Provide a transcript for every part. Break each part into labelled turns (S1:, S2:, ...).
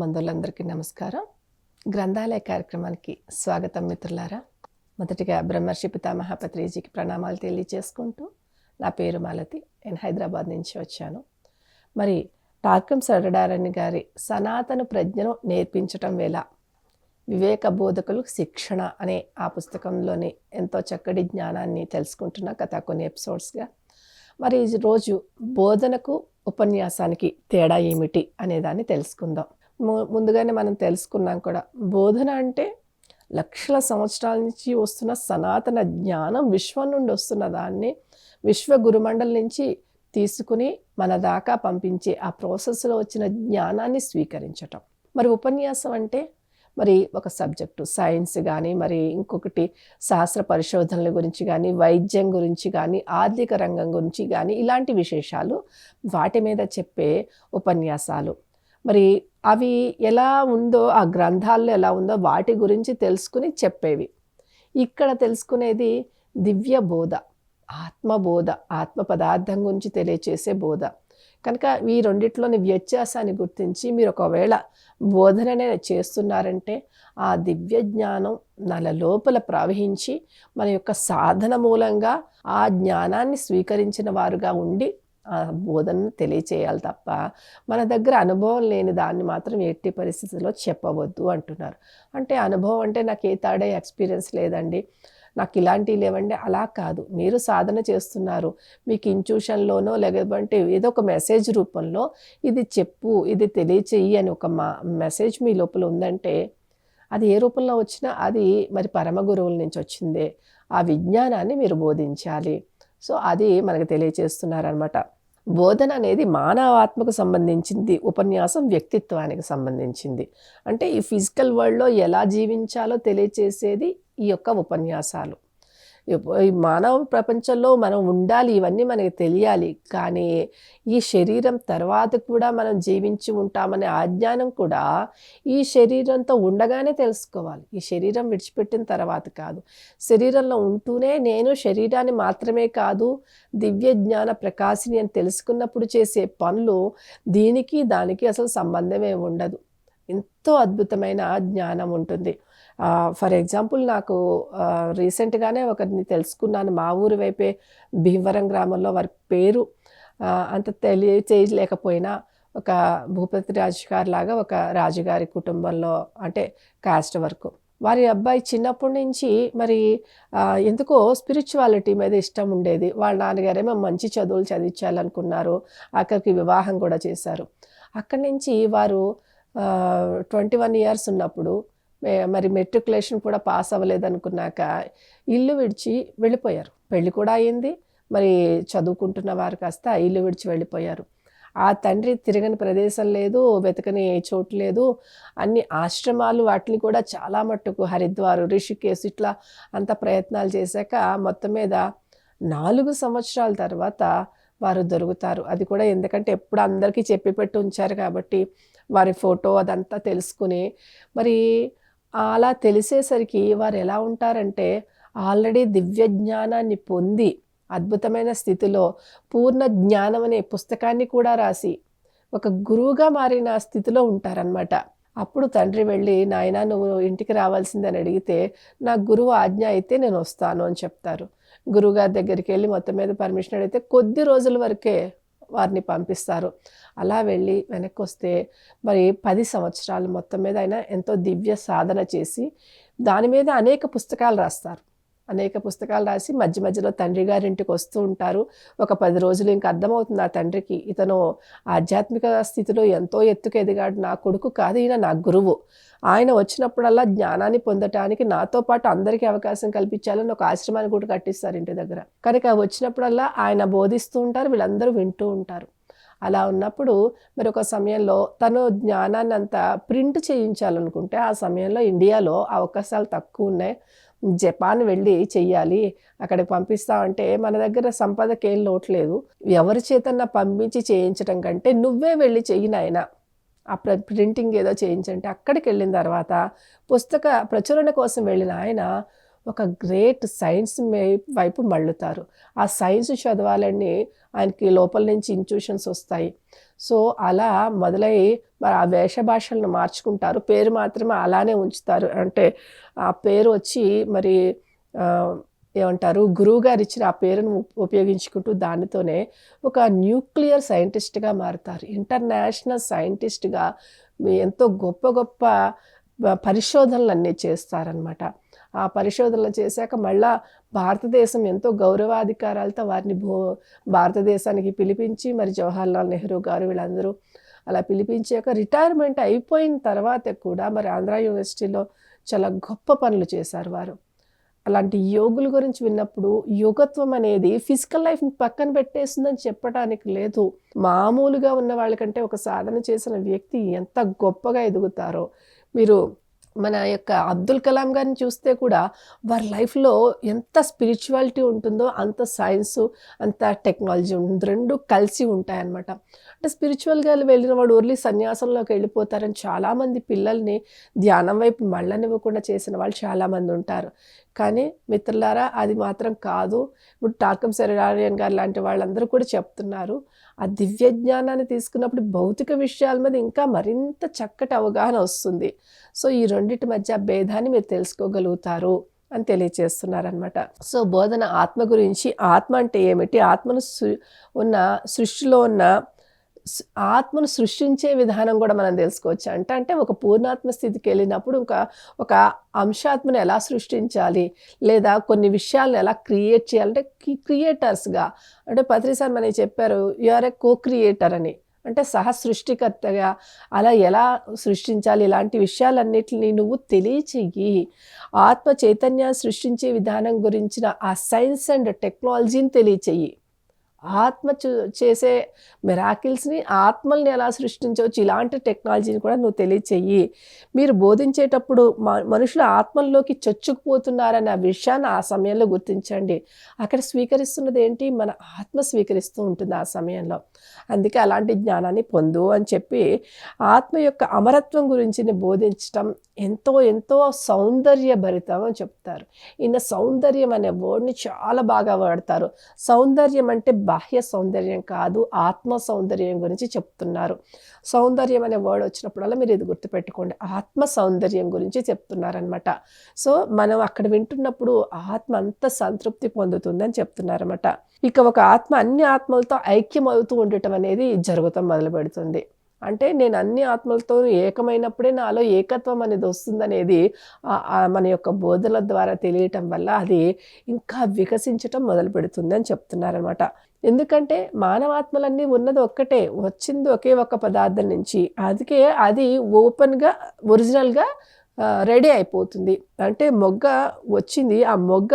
S1: మందులందరికీ నమస్కారం. గ్రంథాలయ కార్యక్రమానికి స్వాగతం మిత్రులారా. మొదటిగా బ్రహ్మర్షి పితామహ పత్రిజీకి ప్రణామాలు తెలియజేసుకుంటూ నా పేరు మాలతి. నేను హైదరాబాద్ నుంచి వచ్చాను. మరి టార్కం సరడారణి గారి సనాతన ప్రజ్ఞను నేర్పించటం వేళ వివేక బోధకులు శిక్షణ అనే ఆ పుస్తకంలోని ఎంతో చక్కటి జ్ఞానాన్ని తెలుసుకుంటున్నా గత కొన్ని ఎపిసోడ్స్గా మరి ఈ రోజు బోధనకు ఉపన్యాసానికి తేడా ఏమిటి అనేదాన్ని తెలుసుకుందాం. ముందుగానే మనం తెలుసుకున్నాం కూడా. బోధన అంటే లక్షల సంవత్సరాల నుంచి వస్తున్న సనాతన జ్ఞానం విశ్వం నుండి వస్తున్న దాన్ని విశ్వ గురుమండలి నుంచి తీసుకుని మన దాకా పంపించే ఆ ప్రాసెస్లో వచ్చిన జ్ఞానాన్ని స్వీకరించటం. మరి ఉపన్యాసం అంటే మరి ఒక సబ్జెక్టు సైన్స్ కానీ మరి ఇంకొకటి శాస్త్ర పరిశోధనల గురించి కానీ వైద్యం గురించి కానీ ఆర్థిక రంగం గురించి కానీ ఇలాంటి విశేషాలు వాటి మీద చెప్పే ఉపన్యాసాలు. మరి అవి ఎలా ఉందో ఆ గ్రంథాల్లో ఎలా ఉందో వాటి గురించి తెలుసుకుని చెప్పేవి. ఇక్కడ తెలుసుకునేది దివ్య బోధ ఆత్మబోధ ఆత్మ పదార్థం గురించి తెలియచేసే బోధ. కనుక ఈ రెండిట్లోని వ్యత్యాసాన్ని గుర్తించి మీరు ఒకవేళ బోధననే చేస్తున్నారంటే ఆ దివ్య జ్ఞానం నల లోపల ప్రవహించి మన యొక్క సాధన మూలంగా ఆ జ్ఞానాన్ని స్వీకరించిన వారుగా ఉండి బోధనను తెలియచేయాలి తప్ప మన దగ్గర అనుభవం లేని దాన్ని మాత్రం ఎట్టి పరిస్థితుల్లో చెప్పవద్దు అంటున్నారు. అంటే అనుభవం అంటే నాకు ఏ తాడే ఎక్స్పీరియన్స్ లేదండి. నాకు ఇలాంటివి లేవండి. అలా కాదు. మీరు సాధన చేస్తున్నారు. మీకు ఇంట్యూషన్లోనో లేకపోతే ఏదో ఒక మెసేజ్ రూపంలో ఇది చెప్పు ఇది తెలియచేయి అని ఒక మా మెసేజ్ మీ లోపల ఉందంటే అది ఏ రూపంలో వచ్చినా అది మరి పరమ గురువుల నుంచి వచ్చిందే. ఆ విజ్ఞానాన్ని మీరు బోధించాలి. సో అది మనకు తెలియచేస్తున్నారనమాట. బోధన అనేది మానవాత్మకు సంబంధించింది ఉపన్యాసం వ్యక్తిత్వానికి సంబంధించింది. అంటే ఈ ఫిజికల్ వరల్డ్లో ఎలా జీవించాలో తెలియచేసేది ఈ యొక్క ఉపన్యాసాలు. ఈ మానవ ప్రపంచంలో మనం ఉండాలి ఇవన్నీ మనకి తెలియాలి. కానీ ఈ శరీరం తర్వాత కూడా మనం జీవించి ఉంటామనే ఆజ్ఞానం కూడా ఈ శరీరంతో ఉండగానే తెలుసుకోవాలి. ఈ శరీరం విడిచిపెట్టిన తర్వాత కాదు. శరీరంలో ఉంటూనే నేను శరీరాన్ని మాత్రమే కాదు దివ్య జ్ఞాన ప్రకాశిని అని తెలుసుకున్నప్పుడు చేసే పనులు దీనికి దానికి అసలు సంబంధమే ఉండదు. ఎంతో అద్భుతమైన జ్ఞానం ఉంటుంది. ఫర్ ఎగ్జాంపుల్ నాకు రీసెంట్గానే ఒకరిని తెలుసుకున్నాను. మా ఊరి వైపే భీమవరం గ్రామంలో వారి పేరు అంత తెలియచేయలేకపోయినా ఒక భూపతి రాజు గారి లాగా ఒక రాజుగారి కుటుంబంలో అంటే కాస్ట్ వరకు. వారి అబ్బాయి చిన్నప్పటి నుంచి మరి ఎందుకో స్పిరిచువాలిటీ మీద ఇష్టం ఉండేది. వాళ్ళ నాన్నగారేమో మంచి చదువులు చదివించాలనుకున్నారు. అక్కడికి వివాహం కూడా చేశారు. అక్కడి నుంచి వారు ట్వంటీ వన్ ఇయర్స్ ఉన్నప్పుడు మరి మెట్రికులేషన్ కూడా పాస్ అవ్వలేదనుకున్నాక ఇల్లు విడిచి వెళ్ళిపోయారు. పెళ్ళి కూడా అయింది మరి చదువుకుంటున్న వారు కాస్త ఇల్లు విడిచి వెళ్ళిపోయారు. ఆ తండ్రి తిరగని ప్రదేశం లేదు వెతకని చోటు లేదు. అన్ని ఆశ్రమాలు వాటిని కూడా చాలా మట్టుకు హరిద్వారు రిషికేశ్ ఇట్లా అంత ప్రయత్నాలు చేశాక మొత్తం మీద నాలుగు సంవత్సరాల తర్వాత వారు దొరుకుతారు. అది కూడా ఎందుకంటే ఎప్పుడు అందరికీ చెప్పి పెట్టి ఉంచారు కాబట్టి వారి ఫోటో అదంతా తెలుసుకుని మరి అలా తెలిసేసరికి వారు ఎలా ఉంటారంటే ఆల్రెడీ దివ్య జ్ఞానాన్ని పొంది అద్భుతమైన స్థితిలో పూర్ణ జ్ఞానం అనే పుస్తకాన్ని కూడా రాసి ఒక గురువుగా మారిన స్థితిలో ఉంటారనమాట అప్పుడు తండ్రి వెళ్ళి నాయన నువ్వు ఇంటికి రావాల్సిందని అడిగితే నా గురువు ఆజ్ఞ అయితే నేను వస్తాను అని చెప్తారు. గురువుగారి దగ్గరికి వెళ్ళి మొత్తం మీద పర్మిషన్ అడిగితే కొద్ది రోజుల వరకే వారిని పంపిస్తారు. అలా వెళ్ళి వెనక్కి వస్తే మరి పది సంవత్సరాలు మొత్తం మీద ఆయన ఎంతో దివ్య సాధన చేసి దాని మీద అనేక పుస్తకాలు రాస్తారు. అనేక పుస్తకాలు రాసి మధ్య మధ్యలో తండ్రి గారింటికి వస్తూ ఉంటారు. ఒక పది రోజులు ఇంకా అర్థమవుతుంది ఆ తండ్రికి ఇతను ఆధ్యాత్మిక స్థితిలో ఎంతో ఎత్తుకు ఎదిగాడు. నా కొడుకు కాదు ఈయన నా గురువు. ఆయన వచ్చినప్పుడల్లా జ్ఞానాన్ని పొందటానికి నాతో పాటు అందరికీ అవకాశం కల్పించాలని ఒక ఆశ్రమాన్ని కూడా కట్టిస్తారు ఇంటి దగ్గర. కనుక వచ్చినప్పుడల్లా ఆయన బోధిస్తూ ఉంటారు వీళ్ళందరూ వింటూ ఉంటారు. అలా ఉన్నప్పుడు మరి ఒక సమయంలో తను జ్ఞానాన్ని అంతా ప్రింట్ చేయించాలనుకుంటే ఆ సమయంలో ఇండియాలో అవకాశాలు తక్కువ ఉన్నాయి. జపాన్ వెళ్ళి చెయ్యాలి అక్కడికి పంపిస్తామంటే మన దగ్గర సంపదకి ఏం లోట్లేదు ఎవరి చేతన్నా పంపించి చేయించడం కంటే నువ్వే వెళ్ళి చెయ్యి నాయనా. ఆ ప్ర ప్రింటింగ్ ఏదో చేయించంటే అక్కడికి వెళ్ళిన తర్వాత పుస్తక ప్రచురణ కోసం వెళ్ళిన ఆయన ఒక గ్రేట్ సైన్స్ వైపు మళ్ళుతారు. ఆ సైన్స్ చదవాలని ఆయనకి లోపల నుంచి ఇంట్యూషన్స్ వస్తాయి. సో అలా మొదలై మరి ఆ వేష భాషలను మార్చుకుంటారు. పేరు మాత్రమే అలానే ఉంచుతారు. అంటే ఆ పేరు వచ్చి మరి ఏమంటారు గురువుగారు ఇచ్చిన ఆ పేరును ఉపయోగించుకుంటూ దానితోనే ఒక న్యూక్లియర్ సైంటిస్ట్గా మారుతారు. ఇంటర్నేషనల్ సైంటిస్ట్గా ఎంతో గొప్ప గొప్ప పరిశోధనలు అన్నీ చేస్తారనమాట ఆ పరిశోధనలు చేశాక మళ్ళా భారతదేశం ఎంతో గౌరవాధికారాలతో వారిని భూ భారతదేశానికి పిలిపించి మరి జవహర్లాల్ నెహ్రూ గారు వీళ్ళందరూ అలా పిలిపించాక రిటైర్మెంట్ అయిపోయిన తర్వాత కూడా మరి ఆంధ్ర యూనివర్సిటీలో చాలా గొప్ప పనులు చేశారు వారు. అలాంటి యోగుల గురించి విన్నప్పుడు యోగత్వం అనేది ఫిజికల్ లైఫ్ని పక్కన పెట్టేసిందని చెప్పడానికి లేదు. మామూలుగా ఉన్న వాళ్ళకంటే ఒక సాధన చేసిన వ్యక్తి ఎంత గొప్పగా ఎదుగుతారో. మీరు మన యొక్క అబ్దుల్ కలాం గారిని చూస్తే కూడా వారి లైఫ్లో ఎంత స్పిరిచువాలిటీ ఉంటుందో అంత సైన్స్ అంత టెక్నాలజీ ఉంటుంది రెండు కలిసి ఉంటాయన్నమాట. అంటే స్పిరిచువల్గా వెళ్ళిన వాడు ఓర్లీ సన్యాసంలోకి వెళ్ళిపోతారని చాలామంది పిల్లల్ని ధ్యానం వైపు మళ్ళనివ్వకుండా చేసిన వాళ్ళు చాలామంది ఉంటారు. కానీ మిత్రులారా అది మాత్రం కాదు. ఇప్పుడు టాకం శరీరార్యన్ గారు లాంటి వాళ్ళందరూ కూడా చెప్తున్నారు. ఆ దివ్య జ్ఞానాన్ని తీసుకున్నప్పుడు భౌతిక విషయాల మీద ఇంకా మరింత చక్కటి అవగాహన వస్తుంది. సో ఈ రెండింటి మధ్య భేదాన్ని మీరు తెలుసుకోగలుగుతారు అని తెలియచేస్తున్నారనమాట సో బోధన ఆత్మ గురించి ఆత్మ అంటే ఏమిటి? ఆత్మను సృ ఉన్న సృష్టిలో ఉన్న ఆత్మను సృష్టించే విధానం కూడా మనం తెలుసుకోవచ్చు. అంటే అంటే ఒక పూర్ణాత్మ స్థితికి వెళ్ళినప్పుడు ఒక ఒక అంశాత్మను ఎలా సృష్టించాలి? లేదా కొన్ని విషయాలను ఎలా క్రియేట్ చేయాలంటే క్రియేటర్స్గా. అంటే పత్రి సార్ మనకి చెప్పారు యూఆర్ ఏ కో క్రియేటర్ అని. అంటే సహ సృష్టికర్తగా అలా ఎలా సృష్టించాలి? ఇలాంటి విషయాలన్నిటిని నువ్వు తెలియచెయ్యి. ఆత్మ చైతన్యాన్ని సృష్టించే విధానం గురించిన ఆ సైన్స్ అండ్ టెక్నాలజీని తెలియచెయ్యి. ఆత్మ చూ- చేసే మెరాకిల్స్ని ఆత్మల్ని ఎలా సృష్టించవచ్చు? ఇలాంటి టెక్నాలజీని కూడా నువ్వు తెలియచేయి మీరు బోధించేటప్పుడు మ- మనుషులు ఆత్మల్లోకి చొచ్చుకుపోతున్నారనే ఆ విషయాన్ని ఆ సమయంలో గుర్తించండి. అక్కడ స్వీకరిస్తున్నది ఏంటి మన ఆత్మ స్వీకరిస్తూ ఉంటుంది ఆ సమయంలో. అందుకే అలాంటి జ్ఞానాన్ని పొందు అని చెప్పి ఆత్మ యొక్క అమరత్వం గురించి బోధించటం ఎంతో ఎంతో సౌందర్యభరితం అని చెప్తారు. ఈయన సౌందర్యం అనే వర్డ్ని చాలా బాగా వాడతారు. సౌందర్యం అంటే బాహ్య సౌందర్యం కాదు ఆత్మ సౌందర్యం గురించి చెప్తున్నారు. సౌందర్యం అనే వర్డ్ వచ్చినప్పుడల్లా మీరు ఇది గుర్తుపెట్టుకోండి. ఆత్మ సౌందర్యం గురించి చెప్తున్నారనమాట సో మనం అక్కడ వింటున్నప్పుడు ఆత్మ అంత సంతృప్తి పొందుతుందని చెప్తున్నారన్నమాట. ఇక ఒక ఆత్మ అన్ని ఆత్మలతో ఐక్యం అవుతూ ఉండటం అనేది జరుగుతాం మొదలు పెడుతుంది అంటే నేను అన్ని ఆత్మలతో ఏకమైనప్పుడే నాలో ఏకత్వం అనేది వస్తుందనేది మన యొక్క బోధల ద్వారా తెలియటం వల్ల అది ఇంకా వికసించటం మొదలు పెడుతుంది అని చెప్తున్నారనమాట ఎందుకంటే మానవాత్మలన్నీ ఉన్నది ఒక్కటే వచ్చింది ఒకే ఒక్క పదార్థం నుంచి. అందుకే అది ఓపెన్గా ఒరిజినల్గా రెడీ అయిపోతుంది. అంటే మొగ్గ వచ్చింది. ఆ మొగ్గ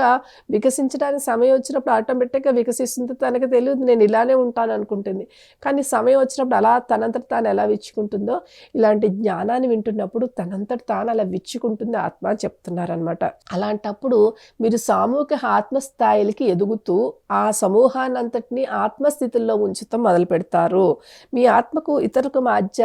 S1: వికసించడానికి సమయం వచ్చినప్పుడు ఆటోమేటిక్గా వికసిస్తుంది తనకు తెలియదు. నేను ఇలానే ఉంటాను అనుకుంటుంది. కానీ సమయం వచ్చినప్పుడు అలా తనంతట తాను ఎలా విచ్చుకుంటుందో ఇలాంటి జ్ఞానాన్ని వింటున్నప్పుడు తనంతట తాను అలా విచ్చుకుంటుంది ఆత్మ అని చెప్తున్నారనమాట అలాంటప్పుడు మీరు సామూహిక ఆత్మస్థాయిలకి ఎదుగుతూ ఆ సమూహాన్ని అంతటిని ఆత్మస్థితుల్లో ఉంచుతాం మొదలు పెడతారు మీ ఆత్మకు ఇతరులకు మధ్య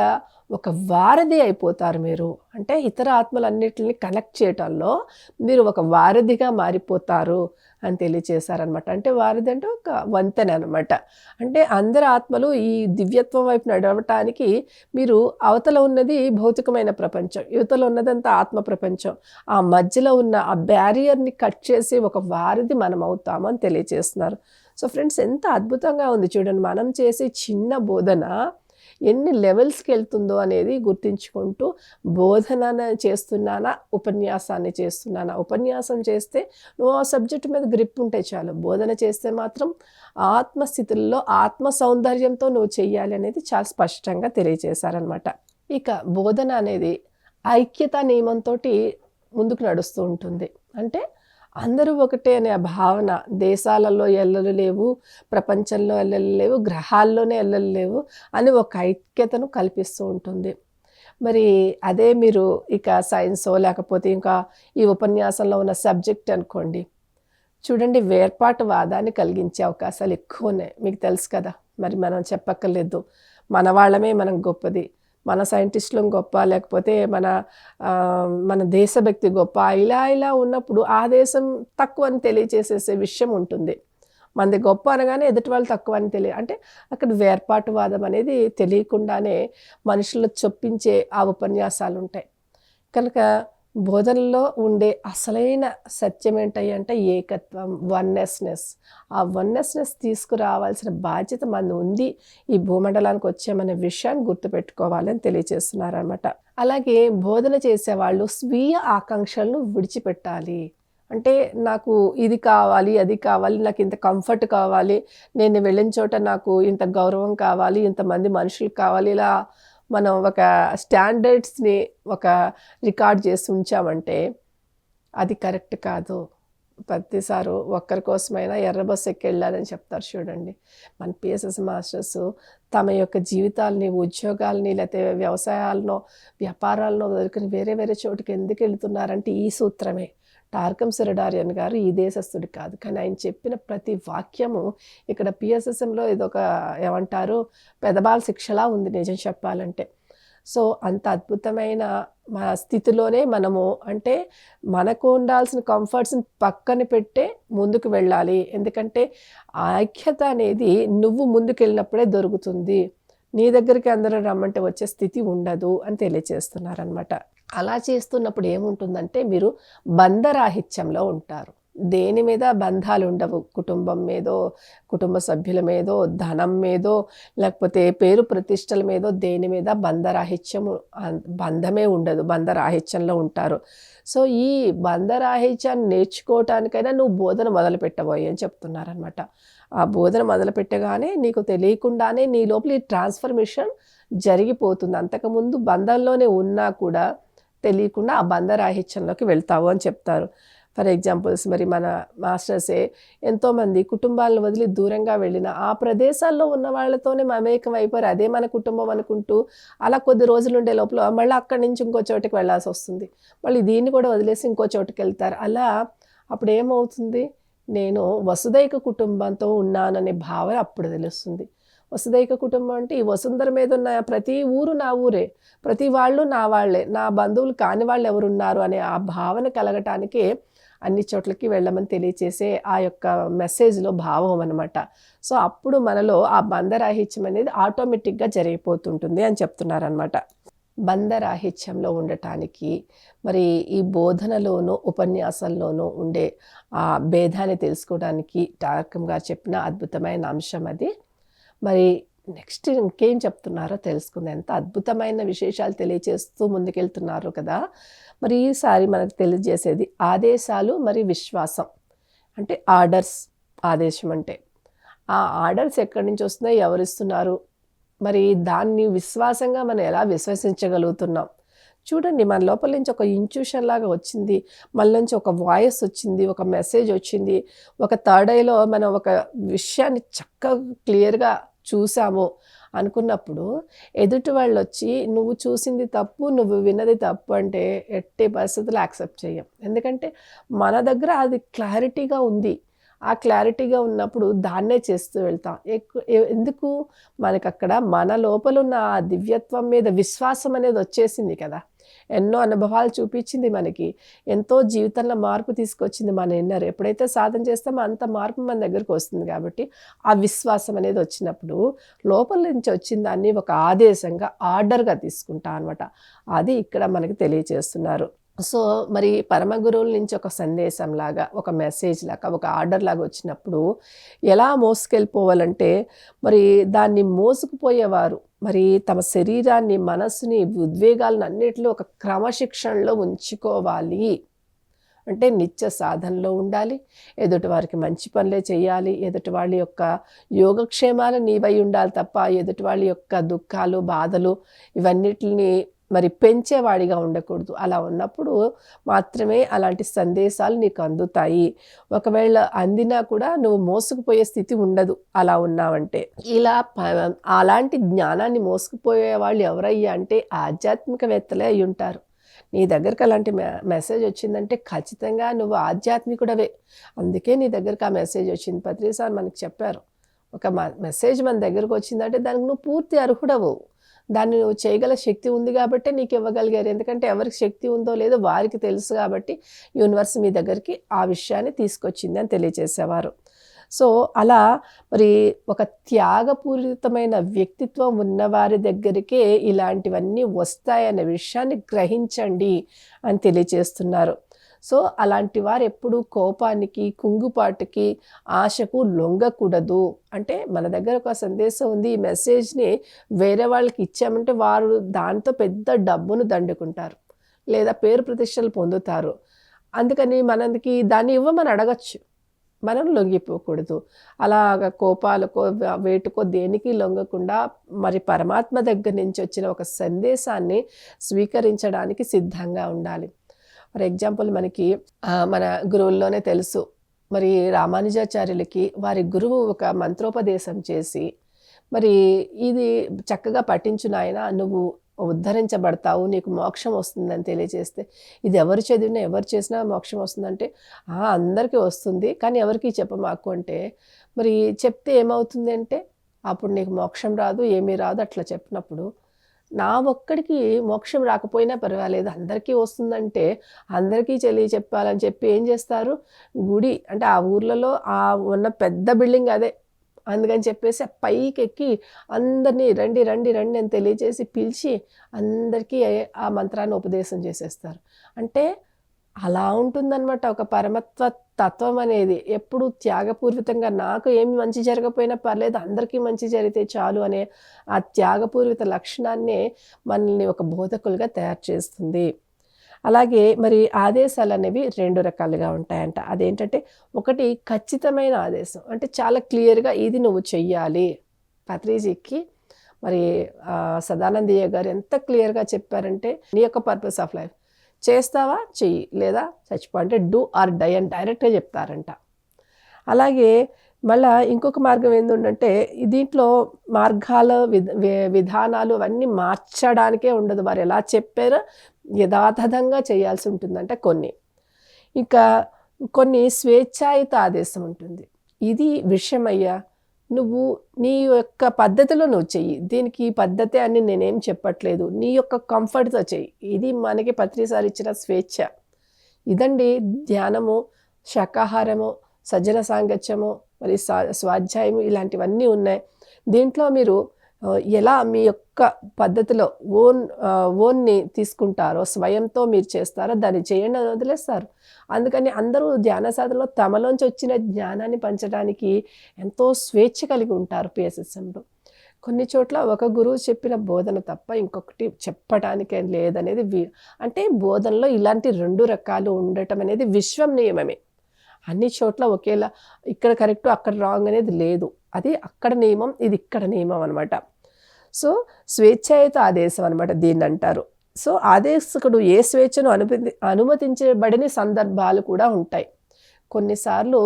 S1: ఒక వారధి అయిపోతారు మీరు. అంటే ఇతర ఆత్మలన్నిటిని కనెక్ట్ చేయటంలో మీరు ఒక వారధిగా మారిపోతారు అని తెలియచేశారనమాట అంటే వారధి అంటే ఒక వంతెన అనమాట అంటే అందరి ఆత్మలు ఈ దివ్యత్వం వైపు నడవటానికి మీరు అవతల ఉన్నది భౌతికమైన ప్రపంచం యువతలో ఉన్నదంతా ఆత్మ ప్రపంచం. ఆ మధ్యలో ఉన్న ఆ బ్యారియర్ని కట్ చేసి ఒక వారధి మనం అవుతామని తెలియజేస్తున్నారు సో ఫ్రెండ్స్ ఎంత అద్భుతంగా ఉంది చూడండి. మనం చేసే చిన్న బోధన ఎన్ని లెవెల్స్కి వెళ్తుందో అనేది గుర్తించుకుంటూ బోధన చేస్తున్నానా ఉపన్యాసాన్ని చేస్తున్నానా? ఉపన్యాసం చేస్తే నువ్వు ఆ సబ్జెక్ట్ మీద గ్రిప్ ఉంటే చాలు. బోధన చేస్తే మాత్రం ఆత్మస్థితుల్లో ఆత్మ సౌందర్యంతో నువ్వు చెయ్యాలి అనేది చాలా స్పష్టంగా తెలియజేశారనమాట ఇక బోధన అనేది ఐక్యత నియమంతో ముందుకు నడుస్తూ ఉంటుంది. అంటే అందరూ ఒకటే అనే భావన. దేశాలలో ఎల్లలు లేవు ప్రపంచంలో ఎల్లలు లేవు గ్రహాల్లోనే ఎల్లలు లేవు అని ఒక ఐక్యతను కల్పిస్తూ ఉంటుంది. మరి అదే మీరు ఇక సైన్సో లేకపోతే ఇంకా ఈ ఉపన్యాసంలో ఉన్న సబ్జెక్ట్ అనుకోండి. చూడండి వేర్పాటు వాదాన్ని కలిగించే అవకాశాలు ఎక్కువ ఉన్నాయి. మీకు తెలుసు కదా మరి మనం చెప్పక్కర్లేదు. మన వాళ్ళమే మనం గొప్పది. మన సైంటిస్టులు గొప్ప లేకపోతే మన మన దేశభక్తి గొప్ప ఇలా ఇలా ఉన్నప్పుడు ఆ దేశం తక్కువ అని తెలియచేసేసే విషయం ఉంటుంది. మనది గొప్ప అనగానే ఎదుటి వాళ్ళు తక్కువ అని తెలియ అంటే అక్కడ వేర్పాటువాదం అనేది తెలియకుండానే మనుషులు చొప్పించే ఆ ఉపన్యాసాలు ఉంటాయి. కనుక బోధనలో ఉండే అసలైన సత్యం ఏంటంటే అంటే ఏకత్వం వన్నెస్నెస్ ఆ వన్నెస్నెస్ తీసుకురావాల్సిన బాధ్యత మన ఉంది. ఈ భూమండలానికి వచ్చామనే విషయాన్ని గుర్తుపెట్టుకోవాలని తెలియజేస్తున్నారనమాట అలాగే బోధన చేసేవాళ్ళు స్వీయ ఆకాంక్షలను విడిచిపెట్టాలి. అంటే నాకు ఇది కావాలి అది కావాలి నాకు ఇంత కంఫర్ట్ కావాలి నేను వెళ్ళిన చోట నాకు ఇంత గౌరవం కావాలి ఇంతమంది మనుషులు కావాలి ఇలా మనం ఒక స్టాండర్డ్స్ని ఒక రికార్డ్ చేసి ఉంచామంటే అది కరెక్ట్ కాదు. ప్రతిసారి ఒక్కరి కోసమైనా ఎర్ర బస్సు ఎక్కి వెళ్ళాలని చెప్తారు చూడండి. మన పిఎస్ఎస్ మాస్టర్స్ తమ యొక్క జీవితాలని ఉద్యోగాలని లేకపోతే వ్యవసాయాలను వ్యాపారాలను వదులుకొని వేరే వేరే చోటుకి ఎందుకు వెళ్తున్నారంటే ఈ సూత్రమే. టార్కం సిరడారియన్ గారు ఈ దేశస్థుడు కాదు. కానీ ఆయన చెప్పిన ప్రతి వాక్యము ఇక్కడ పిఎస్ఎస్ఎంలో ఇదొక ఏమంటారు? పెదబాల శిక్షలా ఉంది నిజం చెప్పాలంటే. సో అంత అద్భుతమైన మా స్థితిలోనే మనము అంటే మనకు ఉండాల్సిన కంఫర్ట్స్ని పక్కన పెట్టే ముందుకు వెళ్ళాలి. ఎందుకంటే ఐక్యత అనేది నువ్వు ముందుకు వెళ్ళినప్పుడే దొరుకుతుంది. నీ దగ్గరికి అందరూ రమ్మంటే వచ్చే స్థితి ఉండదు అని తెలియచేస్తున్నారనమాట అలా చేస్తున్నప్పుడు ఏముంటుందంటే మీరు బంధరాహిత్యంలో ఉంటారు. దేని మీద బంధాలు ఉండవు కుటుంబం మీదో కుటుంబ సభ్యుల మీదో ధనం మీదో లేకపోతే పేరు ప్రతిష్టల మీదో దేని మీద బంధరాహిత్యం బంధమే ఉండదు బంధరాహిత్యంలో ఉంటారు. సో ఈ బంధరాహిత్యాన్ని నేర్చుకోవటానికైనా నువ్వు బోధన మొదలు పెట్టబోయి అని చెప్తున్నారనమాట ఆ బోధన మొదలు పెట్టగానే నీకు తెలియకుండానే నీ లోపల ఈ ట్రాన్స్ఫర్మేషన్ జరిగిపోతుంది. అంతకుముందు బంధంలోనే ఉన్నా కూడా తెలియకుండా ఆ బంధరాహిత్యంలోకి వెళ్తావు అని చెప్తారు. ఫర్ ఎగ్జాంపుల్స్ మరి మన మాస్టర్సే ఎంతోమంది కుటుంబాలను వదిలి దూరంగా వెళ్ళిన ఆ ప్రదేశాల్లో ఉన్న వాళ్ళతోనే మమేకం అయిపోయారు అదే మన కుటుంబం అనుకుంటూ అలా కొద్ది రోజులు ఉండే లోపల మళ్ళీ అక్కడి నుంచి ఇంకో చోటికి వెళ్ళాల్సి వస్తుంది. మళ్ళీ దీన్ని కూడా వదిలేసి ఇంకో చోటుకి వెళ్తారు. అలా అప్పుడు ఏమవుతుంది? నేను వసుదైక కుటుంబంతో ఉన్నాననే భావన అప్పుడు తెలుస్తుంది. వసుదైక కుటుంబం అంటే ఈ వసుంధర మీద ఉన్న ప్రతి ఊరు నా ఊరే ప్రతి వాళ్ళు నా వాళ్ళే నా బంధువులు కాని వాళ్ళు ఎవరున్నారు అనే ఆ భావన కలగటానికే అన్ని చోట్లకి వెళ్ళమని తెలియచేసే ఆ యొక్క మెసేజ్లో భావం అనమాట సో అప్పుడు మనలో ఆ బంధరాహిత్యం అనేది ఆటోమేటిక్గా జరిగిపోతుంటుంది అని చెప్తున్నారనమాట బంధరాహిత్యంలో ఉండటానికి మరి ఈ బోధనలోనూ ఉపన్యాసంలోనూ ఉండే ఆ భేదాన్ని తెలుసుకోవడానికి టారకం గారు చెప్పిన అద్భుతమైన అంశం అది. మరి నెక్స్ట్ ఇంకేం చెప్తున్నారో తెలుసుకుందాం. ఎంత అద్భుతమైన విశేషాలు తెలియచేస్తూ ముందుకెళ్తున్నారు కదా. మరి ఈసారి మనకు తెలియజేసేది ఆదేశాలు మరి విశ్వాసం. అంటే ఆర్డర్స్ ఆదేశం అంటే. ఆ ఆర్డర్స్ ఎక్కడి నుంచి వస్తున్నాయి? ఎవరు ఇస్తున్నారు? మరి దాన్ని విశ్వాసంగా మనం ఎలా విశ్వసించగలుగుతున్నాం? చూడండి మన లోపల నుంచి ఒక ఇంట్యూషన్ లాగా వచ్చింది. మళ్ళీ నుంచి ఒక వాయిస్ వచ్చింది ఒక మెసేజ్ వచ్చింది. ఒక థర్డ్ ఐలో మనం ఒక విషయాన్ని చక్కగా క్లియర్గా చూసాము అనుకున్నప్పుడు ఎదుటి వాళ్ళు వచ్చి నువ్వు చూసింది తప్పు నువ్వు విన్నది తప్పు అంటే ఎట్టి పరిస్థితులు యాక్సెప్ట్ చేయం ఎందుకంటే మన దగ్గర అది క్లారిటీగా ఉంది. ఆ క్లారిటీగా ఉన్నప్పుడు దాన్నే చేస్తూ వెళ్తాం. ఎక్కు- ఎందుకు? మనకి అక్కడ మన లోపల ఉన్న ఆ దివ్యత్వం మీద విశ్వాసం అనేది వచ్చేసింది కదా. ఎన్నో అనుభవాలు చూపించింది మనకి. ఎంతో జీవితంలో మార్పు తీసుకొచ్చింది మన ఎన్నర్ ఎప్పుడైతే సాధన చేస్తామో అంత మార్పు మన దగ్గరకు వస్తుంది కాబట్టి ఆ విశ్వాసం అనేది వచ్చినప్పుడు లోపల నుంచి వచ్చిన దాన్ని ఒక ఆదేశంగా ఆర్డర్గా తీసుకుంటా అనమాట అది ఇక్కడ మనకి తెలియచేస్తున్నారు. సో మరి పరమ గురువుల నుంచి ఒక సందేశం లాగా ఒక మెసేజ్ లాగా ఒక ఆర్డర్ లాగా వచ్చినప్పుడు ఎలా మోసుకెళ్ళిపోవాలంటే మరి దాన్ని మోసుకుపోయేవారు మరి తమ శరీరాన్ని మనస్సుని ఉద్వేగాలను అన్నిటిలో ఒక క్రమశిక్షణలో ఉంచుకోవాలి. అంటే నిత్య సాధనలో ఉండాలి ఎదుటి వారికి మంచి పనులే చేయాలి ఎదుటి వాళ్ళ యొక్క యోగక్షేమాలు నీవై ఉండాలి తప్ప ఎదుటి వాళ్ళ యొక్క దుఃఖాలు బాధలు ఇవన్నిటిని మరి పెంచేవాడిగా ఉండకూడదు. అలా ఉన్నప్పుడు మాత్రమే అలాంటి సందేశాలు నీకు అందుతాయి. ఒకవేళ అందినా కూడా నువ్వు మోసుకుపోయే స్థితి ఉండదు. అలా ఉన్నావంటే. ఇలా ప- అలాంటి జ్ఞానాన్ని మోసుకుపోయే వాళ్ళు ఎవరయ్యా అంటే ఆధ్యాత్మికవేత్తలే అయి ఉంటారు. నీ దగ్గరకు అలాంటి మె మెసేజ్ వచ్చిందంటే ఖచ్చితంగా నువ్వు ఆధ్యాత్మికుడవే. అందుకే నీ దగ్గరకు ఆ మెసేజ్ వచ్చింది. పత్రిసార్ సార్ చెప్పారు. ఒక మెసేజ్ మన దగ్గరకు వచ్చిందంటే దానికి నువ్వు పూర్తి అర్హుడవు. దాన్ని నువ్వు చేయగల శక్తి ఉంది కాబట్టి నీకు ఇవ్వగలిగారు. ఎందుకంటే ఎవరికి శక్తి ఉందో లేదో వారికి తెలుసు కాబట్టి యూనివర్స్ మీ దగ్గరికి ఆ విషయాన్ని తీసుకొచ్చింది అని తెలియజేసేవారు. సో అలా మరి ఒక త్యాగపూరితమైన వ్యక్తిత్వం ఉన్నవారి దగ్గరికే ఇలాంటివన్నీ వస్తాయనే విషయాన్ని గ్రహించండి అని తెలియజేస్తున్నారు. సో అలాంటి వారు ఎప్పుడు కోపానికి కుంగుపాటుకి ఆశకు లొంగకూడదు. అంటే మన దగ్గర ఒక సందేశం ఉంది ఈ మెసేజ్ని వేరే వాళ్ళకి ఇచ్చామంటే వారు దాంతో పెద్ద డబ్బును దండుకుంటారు లేదా పేరు ప్రతిష్టలు పొందుతారు. అందుకని మనకి దాన్ని ఇవ్వమని అడగచ్చు. మనం లొంగిపోకూడదు. అలాగ కోపాలకో వేటుకో దేనికి లొంగకుండా మరి పరమాత్మ దగ్గర నుంచి వచ్చిన ఒక సందేశాన్ని స్వీకరించడానికి సిద్ధంగా ఉండాలి. ఫర్ ఎగ్జాంపుల్ మనకి మన గురువుల్లోనే తెలుసు. మరి రామానుజాచార్యులకి వారి గురువు ఒక మంత్రోపదేశం చేసి మరి ఇది చక్కగా పఠించు ఆయన నువ్వు ఉద్ధరించబడతావు నీకు మోక్షం వస్తుందని తెలియజేస్తే ఇది ఎవరు చదివినా ఎవరు చేసినా మోక్షం వస్తుందంటే అందరికీ వస్తుంది. కానీ ఎవరికి చెప్పమాకు అంటే మరి చెప్తే ఏమవుతుంది అంటే అప్పుడు నీకు మోక్షం రాదు ఏమీ రాదు అట్లా చెప్పినప్పుడు నా ఒక్కడికి మోక్షం రాకపోయినా పర్వాలేదు. అందరికీ వస్తుందంటే అందరికీ చెల్లి చెప్పాలని చెప్పి ఏం చేస్తారు? గుడి అంటే ఆ ఊర్లలో ఆ ఉన్న పెద్ద బిల్డింగ్ అదే. అందుకని చెప్పేసి పైకి ఎక్కి అందరినీ రండి రండి రండి అని తెలియజేసి పిలిచి అందరికీ ఆ మంత్రాన్ని ఉపదేశం చేసేస్తారు. అంటే అలా ఉంటుందన్నమాట ఒక పరమత్వ తత్వం అనేది ఎప్పుడు త్యాగపూర్వితంగా నాకు ఏమి మంచి జరగకపోయినా పర్లేదు అందరికీ మంచి జరిగితే చాలు అనే ఆ త్యాగపూర్విత లక్షణాన్నే మనల్ని ఒక బోధకులుగా తయారు చేస్తుంది. అలాగే మరి ఆదేశాలు అనేవి రెండు రకాలుగా ఉంటాయంట. అదేంటంటే ఒకటి ఖచ్చితమైన ఆదేశం. అంటే చాలా క్లియర్గా ఇది నువ్వు చెయ్యాలి. పత్రిజీకి మరి సదానందయ్య గారు ఎంత క్లియర్గా చెప్పారంటే నీ యొక్క పర్పస్ ఆఫ్ లైఫ్. చేస్తావా? చెయ్యి. లేదా చచ్చిపో అంటే డూ ఆర్ డై అని డైరెక్ట్గా చెప్తారంట. అలాగే మళ్ళా ఇంకొక మార్గం ఏంటంటే దీంట్లో మార్గాలు విధానాలు అవన్నీ మార్చడానికే ఉండదు. వారు ఎలా చెప్పారో యథాతథంగా చేయాల్సి ఉంటుందంటే కొన్ని. ఇంకా కొన్ని స్వేచ్ఛాయుత ఆదేశం ఉంటుంది. ఇది విషయమయ్యా నువ్వు నీ యొక్క పద్ధతిలో నువ్వు చెయ్యి. దీనికి ఈ పద్ధతి అని నేనేం చెప్పట్లేదు. నీ యొక్క కంఫర్ట్తో చెయ్యి. ఇది మనకి పత్రిసారి ఇచ్చిన స్వేచ్ఛ. ఇదండి ధ్యానము శాకాహారము సజ్జన సాంగత్యము మరి స్వాధ్యాయము ఇలాంటివన్నీ ఉన్నాయి. దీంట్లో మీరు ఎలా మీ యొక్క పద్ధతిలో ఓన్ ఓన్ని తీసుకుంటారో స్వయంతో మీరు చేస్తారో దాన్ని చేయండి అని వదిలేస్తారు. అందుకని అందరూ ధ్యాన సాధనలో తమలోంచి వచ్చిన జ్ఞానాన్ని పంచడానికి ఎంతో స్వేచ్ఛ కలిగి ఉంటారు పిఎస్ఎస్ఎంలో. కొన్ని చోట్ల ఒక గురువు చెప్పిన బోధన తప్ప ఇంకొకటి చెప్పటానికే లేదనేది వి అంటే బోధనలో ఇలాంటి రెండు రకాలు ఉండటం అనేది విశ్వం నియమమే. అన్ని చోట్ల ఒకేలా ఇక్కడ కరెక్ట్ అక్కడ రాంగ్ అనేది లేదు. అది అక్కడ నియమం ఇది ఇక్కడ నియమం అనమాట సో స్వేచ్ఛాయుత ఆదేశం అనమాట దీన్ని అంటారు. సో ఆదేశకుడు ఏ స్వేచ్ఛను అనుమతి అనుమతించబడిన సందర్భాలు కూడా ఉంటాయి. కొన్నిసార్లు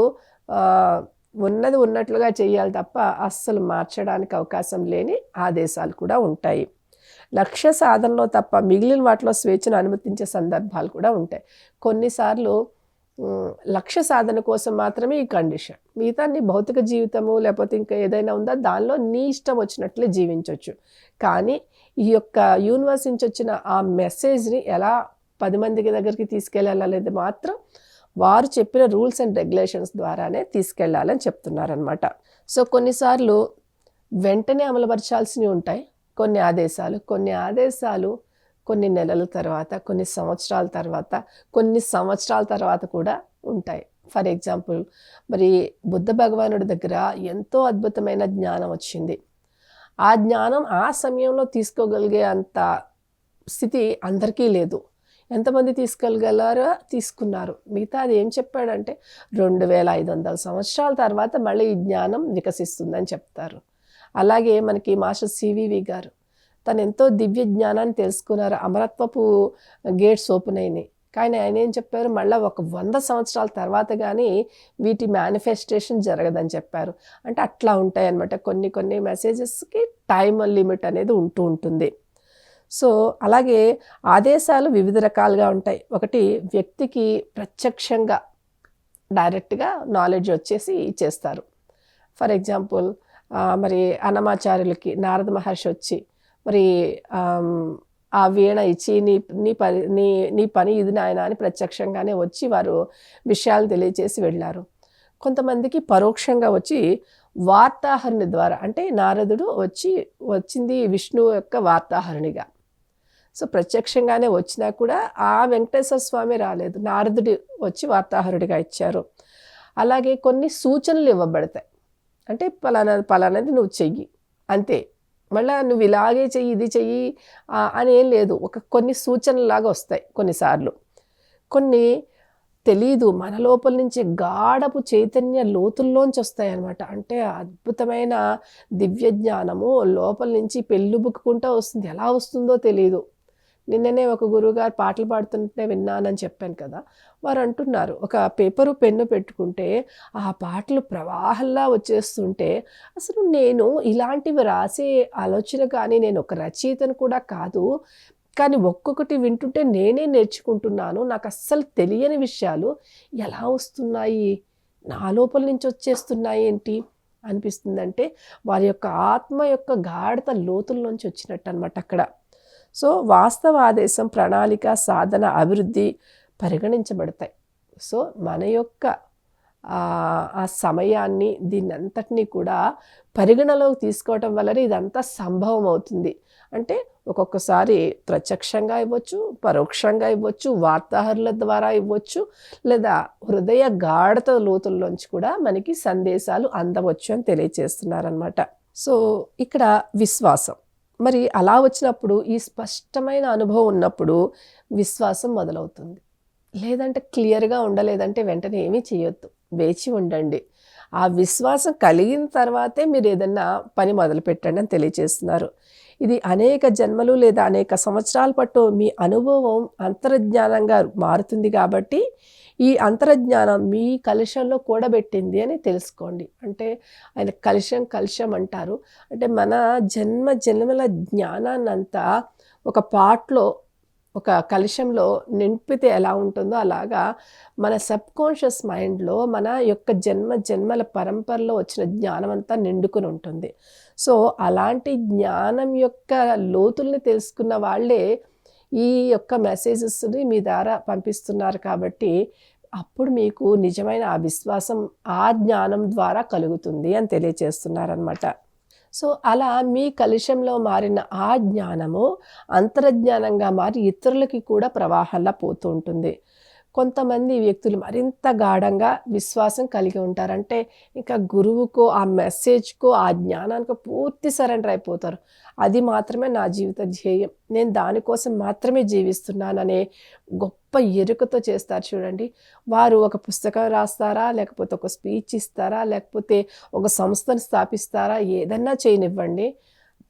S1: ఉన్నది ఉన్నట్లుగా చేయాలి తప్ప అస్సలు మార్చడానికి అవకాశం లేని ఆదేశాలు కూడా ఉంటాయి. లక్ష్య సాధనలో తప్ప మిగిలిన వాటిలో స్వేచ్ఛను అనుమతించే సందర్భాలు కూడా ఉంటాయి. కొన్నిసార్లు లక్ష్య సాధన కోసం మాత్రమే ఈ కండిషన్. మిగతా నీ భౌతిక జీవితము లేకపోతే ఇంకా ఏదైనా ఉందా దానిలో నీ ఇష్టం వచ్చినట్లే జీవించవచ్చు కానీ ఈ యొక్క యూనివర్స్ నుంచి వచ్చిన ఆ మెసేజ్ని ఎలా పది మందికి దగ్గరికి తీసుకెళ్ళాలనేది మాత్రం వారు చెప్పిన రూల్స్ అండ్ రెగ్యులేషన్స్ ద్వారానే తీసుకెళ్ళాలని చెప్తున్నారనమాట సో కొన్నిసార్లు వెంటనే అమలుపరచాల్సినవి ఉంటాయి. కొన్ని ఆదేశాలు కొన్ని ఆదేశాలు కొన్ని నెలల తర్వాత కొన్ని సంవత్సరాల తర్వాత కొన్ని సంవత్సరాల తర్వాత కూడా ఉంటాయి. ఫర్ ఎగ్జాంపుల్ మరి బుద్ధ భగవానుడి దగ్గర ఎంతో అద్భుతమైన జ్ఞానం వచ్చింది. ఆ జ్ఞానం ఆ సమయంలో తీసుకోగలిగే అంత స్థితి అందరికీ లేదు. ఎంతమంది తీసుకెళ్ళగలరో తీసుకున్నారు. మిగతా అది ఏం చెప్పాడంటే రెండు వేల ఐదు వందల సంవత్సరాల తర్వాత మళ్ళీ ఈ జ్ఞానం వికసిస్తుందని చెప్తారు. అలాగే మనకి మాస్టర్ సివివి గారు తను ఎంతో దివ్య జ్ఞానాన్ని తెలుసుకున్నారు. అమరత్వపు గేట్స్ ఓపెన్ అయినాయి. కానీ ఆయన ఏం చెప్పారు? మళ్ళీ ఒక వంద సంవత్సరాల తర్వాత కానీ వీటి మేనిఫెస్టేషన్ జరగదని చెప్పారు. అంటే అట్లా ఉంటాయి అన్నమాట కొన్ని కొన్ని మెసేజెస్కి టైం లిమిట్ అనేది ఉంటూ ఉంటుంది. సో అలాగే ఆదేశాలు వివిధ రకాలుగా ఉంటాయి. ఒకటి వ్యక్తికి ప్రత్యక్షంగా డైరెక్ట్గా నాలెడ్జ్ వచ్చేసి చేస్తారు ఫర్ ఎగ్జాంపుల్ మరి అన్నమాచార్యులకి నారద మహర్షి వచ్చి మరి ఆ వీణ ఇచ్చి నీ నీ పని నీ నీ పని ఇది నాయన అని ప్రత్యక్షంగానే వచ్చి వారు విషయాలు తెలియజేసి వెళ్ళారు. కొంతమందికి పరోక్షంగా వచ్చి వార్తాహరుని ద్వారా అంటే నారదుడు వచ్చి వచ్చింది విష్ణువు యొక్క వార్తాహరునిగా. సో ప్రత్యక్షంగానే వచ్చినా కూడా ఆ వెంకటేశ్వర స్వామి రాలేదు. నారదుడు వచ్చి వార్తాహరుడిగా ఇచ్చారు. అలాగే కొన్ని సూచనలు ఇవ్వబడతాయి. అంటే పలానా పలానాది నువ్వు చెయ్యి. అంతే. మళ్ళీ నువ్వు ఇలాగే చెయ్యి ఇది చెయ్యి అని ఏం లేదు. ఒక కొన్ని సూచనలాగా వస్తాయి కొన్నిసార్లు. కొన్ని తెలీదు. మన లోపల నుంచి గాఢపు చైతన్య లోతుల్లోంచి వస్తాయన్నమాట. అంటే అద్భుతమైన దివ్య జ్ఞానము లోపల నుంచి పెళ్ళుబుక్కుంటూ వస్తుంది. ఎలా వస్తుందో తెలియదు నిన్ననే ఒక గురువుగారు పాటలు పాడుతుంటే విన్నానని చెప్పాను కదా. వారు అంటున్నారు ఒక పేపరు పెన్ను పెట్టుకుంటే ఆ పాటలు ప్రవాహంలా వచ్చేస్తుంటే అసలు నేను ఇలాంటివి రాసే ఆలోచన కానీ నేను ఒక రచయితను కూడా కాదు. కానీ ఒక్కొక్కటి వింటుంటే నేనే నేర్చుకుంటున్నాను. నాకు అస్సలు తెలియని విషయాలు ఎలా వస్తున్నాయి? నా లోపల నుంచి వచ్చేస్తున్నాయి ఏంటి? అనిపిస్తుందంటే వారి యొక్క ఆత్మ యొక్క గాఢత లోతుల్లోంచి వచ్చినట్టు అనమాట అక్కడ. సో వాస్తవ ఆదేశం ప్రణాళిక సాధన అభివృద్ధి పరిగణించబడతాయి. సో మన యొక్క ఆ సమయాన్ని దీన్నంతటినీ కూడా పరిగణలోకి తీసుకోవటం వల్లనే ఇదంతా సంభవం అవుతుంది అంటే ఒక్కొక్కసారి ప్రత్యక్షంగా ఇవ్వచ్చు పరోక్షంగా ఇవ్వచ్చు వార్తాహరుల ద్వారా ఇవ్వచ్చు లేదా హృదయ గాఢత లోతుల్లోంచి కూడా మనకి సందేశాలు అందవచ్చు అని తెలియచేస్తున్నారనమాట సో ఇక్కడ విశ్వాసం. మరి అలా వచ్చినప్పుడు ఈ స్పష్టమైన అనుభవం ఉన్నప్పుడు విశ్వాసం మొదలవుతుంది. లేదంటే క్లియర్గా ఉండలేదంటే వెంటనే ఏమీ చేయొద్దు. వేచి ఉండండి. ఆ విశ్వాసం కలిగిన తర్వాతే మీరు ఏదన్నా పని మొదలు పెట్టండి అని తెలియజేస్తున్నారు ఇది అనేక జన్మలు లేదా అనేక సంవత్సరాల పట్టు మీ అనుభవం అంతర్జ్ఞానంగా మారుతుంది కాబట్టి ఈ అంతర్జ్ఞానం మీ కలుషంలో కూడబెట్టింది అని తెలుసుకోండి. అంటే ఆయన కలుషం కలుషం అంటారు. అంటే మన జన్మ జన్మల జ్ఞానాన్నంతా ఒక పాట్లో ఒక కలుషంలో నింపితే ఎలా ఉంటుందో అలాగా మన సబ్ కాన్షియస్ మైండ్లో మన యొక్క జన్మ జన్మల పరంపరలో వచ్చిన జ్ఞానం అంతా నిండుకుని ఉంటుంది. సో అలాంటి జ్ఞానం యొక్క లోతుల్ని తెలుసుకున్న వాళ్ళే ఈ యొక్క మెసేజెస్ని మీ ద్వారా పంపిస్తున్నారు కాబట్టి అప్పుడు మీకు నిజమైన ఆ విశ్వాసం ఆ జ్ఞానం ద్వారా కలుగుతుంది అని తెలియచేస్తున్నారనమాట సో అలా మీ కలుషంలో మారిన ఆ జ్ఞానము అంతర్జ్ఞానంగా మారి ఇతరులకి కూడా ప్రవాహంలా పోతూ ఉంటుంది. కొంతమంది వ్యక్తులు మరింత గాఢంగా విశ్వాసం కలిగి ఉంటారంటే ఇంకా గురువుకో ఆ మెసేజ్కో ఆ జ్ఞానానికి పూర్తి సరెండర్ అయిపోతారు. అది మాత్రమే నా జీవిత ధ్యేయం. నేను దానికోసం మాత్రమే జీవిస్తున్నాననే గొప్ప ఎరుకతో చేస్తారు చూడండి. వారు ఒక పుస్తకం రాస్తారా లేకపోతే ఒక స్పీచ్ ఇస్తారా లేకపోతే ఒక సంస్థను స్థాపిస్తారా ఏదన్నా చేయనివ్వండి.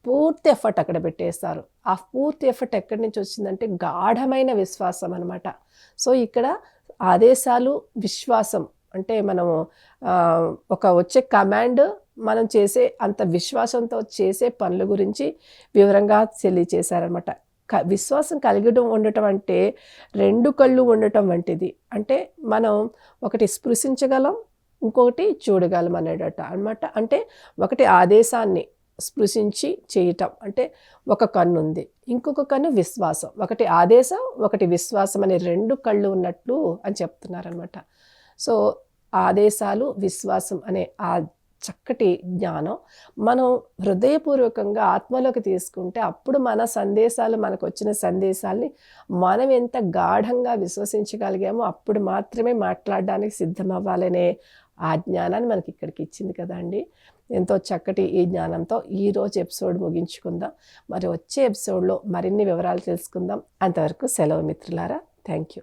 S1: పూర్తి ఎఫర్ట్ అక్కడ పెట్టేస్తారు. ఆ పూర్తి ఎఫర్ట్ ఎక్కడి నుంచి వచ్చిందంటే గాఢమైన విశ్వాసం అనమాట సో ఇక్కడ ఆదేశాలు విశ్వాసం అంటే మనము ఒక వచ్చే కమాండ్ మనం చేసే అంత విశ్వాసంతో చేసే పనుల గురించి వివరంగా తెలియచేశారనమాట క విశ్వాసం కలిగడం ఉండటం అంటే రెండు కళ్ళు ఉండటం వంటిది. అంటే మనం ఒకటి స్పృశించగలం ఇంకొకటి చూడగలం అనేటట్టు అనమాట అంటే ఒకటి ఆదేశాన్ని స్పృశించి చేయటం. అంటే ఒక కన్ను ఉంది ఇంకొక కన్ను విశ్వాసం. ఒకటి ఆదేశం ఒకటి విశ్వాసం అనే రెండు కళ్ళు ఉన్నట్లు అని చెప్తున్నారనమాట సో ఆదేశాలు విశ్వాసం అనే ఆ చక్కటి జ్ఞానం మనం హృదయపూర్వకంగా ఆత్మలోకి తీసుకుంటే అప్పుడు మన సందేశాలు మనకు వచ్చిన సందేశాల్ని మనం ఎంత గాఢంగా విశ్వసించగలిగామో అప్పుడు మాత్రమే మాట్లాడడానికి సిద్ధమవ్వాలనే ఆ జ్ఞానాన్ని మనకి ఇక్కడికి ఇచ్చింది కదండి ఎంతో చక్కటి ఈ జ్ఞానంతో ఈరోజు ఎపిసోడ్ ముగించుకుందాం. మరి వచ్చే ఎపిసోడ్లో మరిన్ని వివరాలు తెలుసుకుందాం. అంతవరకు సెలవు మిత్రులారా. Thank you